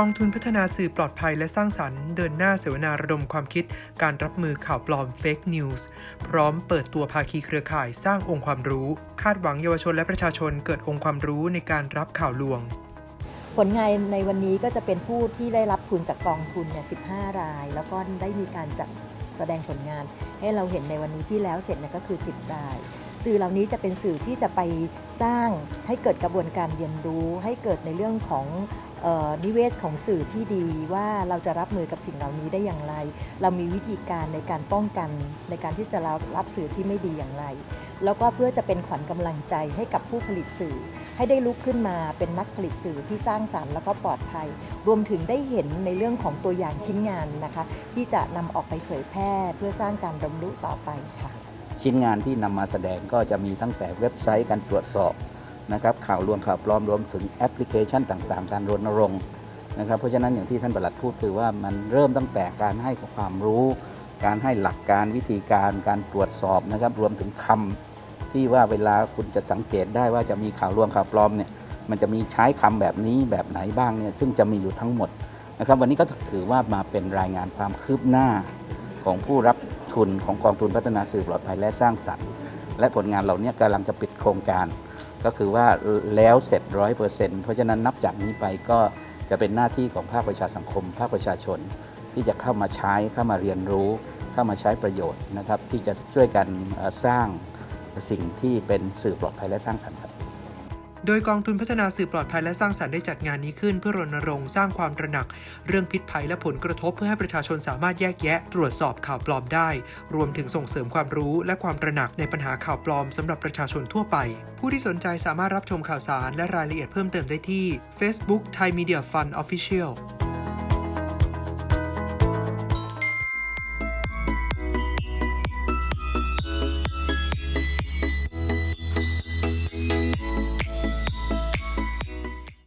กองทุนพัฒนาสื่อปลอดภัยและสร้างสรรค์เดินหน้าเสวนาระดมความคิด การรับมือข่าวปลอม Fake News พร้อมเปิดตัวภาคีเครือข่ายสร้างองค์ความรู้ คาดหวังเยาวชนและประชาชนเกิดองค์ความรู้ในการรับข่าวลวง ผลงานในวันนี้ก็จะเป็นผู้ที่ได้รับทุนจากกองทุนเนี่ย15 ราย แล้วก็ได้มีการจัดแสดงผลงาน ให้เราเห็นในวันนี้ที่แล้วเสร็จเนี่ยก็คือ 10 ราย สื่อเหล่านี้จะเป็นสื่อที่จะไปสร้างให้เกิดกระบวนการเรียนรู้ ให้เกิดในเรื่องของออนิเวศของสื่อที่ดีว่าเราจะรับมือกับสิ่งเหล่านี้ได้อย่างไร เรามีวิธีการในการป้องกันในการที่จะรับรับสื่อที่ไม่ดีอย่างไร แล้วก็เพื่อจะเป็นขวัญกำลังใจให้กับผู้ผลิตสื่อ ให้ได้ลุกขึ้นมาเป็นนักผลิตสื่อที่สร้างสรรค์แล้วก็ปลอดภัย รวมถึงได้เห็นในเรื่องของตัวอย่างชิ้นงานนะคะ ที่จะนำออกไปเผยแพร่เพื่อสร้างการรำลุต่อไปค่ะ ชิ้นงานที่นำมาแสดงก็จะมีตั้งแต่เว็บไซต์การตรวจสอบนะครับข่าวลวงข่าวปลอมรวมถึงแอปพลิเคชันต่างๆ การรณรงค์นะครับเพราะฉะนั้นอย่างที่ท่านประหลัดพูดคือว่ามันเริ่มตั้งแต่การให้ความรู้ การให้หลักการวิธีการการตรวจสอบนะครับรวมถึงคำที่ว่าเวลาคุณจะสังเกตได้ว่าจะมีข่าวลวงข่าวปลอมเนี่ยมันจะมีใช้คำแบบนี้แบบไหนบ้างเนี่ยซึ่งจะมีอยู่ทั้งหมดนะครับวันนี้ก็ถือว่ามาเป็นรายงานความคืบหน้าของผู้รับ ทุนของกองทุนพัฒนาสื่อปลอดภัยและสร้างสรรค์และผลงานเหล่านี้กำลังจะปิดโครงการ ก็คือว่าแล้วเสร็จร้อยเปอร์เซ็นต์เพราะฉะนั้นนับจากนี้ไปก็จะเป็นหน้าที่ของภาคประชาสังคม ภาคประชาชน ที่จะเข้ามาใช้เข้ามาเรียนรู้ เข้ามาใช้ประโยชน์นะครับ ที่จะช่วยกันสร้างสิ่งที่เป็นสื่อปลอดภัยและสร้างสรรค์ครับ โดยกองทุนพัฒนาสื่อปลอดภัยและสร้างสรรค์ได้จัดงานนี้ขึ้น เพื่อรณรงค์สร้างความตระหนัก เรื่องพิษภัยและผลกระทบเพื่อให้ประชาชนสามารถแยกแยะ ตรวจสอบข่าวปลอมได้ รวมถึงส่งเสริมความรู้และความตระหนักในปัญหาข่าวปลอมสำหรับประชาชนทั่วไป ผู้ที่สนใจสามารถรับชมข่าวสารและรายละเอียดเพิ่มเติมได้ที่ Facebook Thai Media Fund Official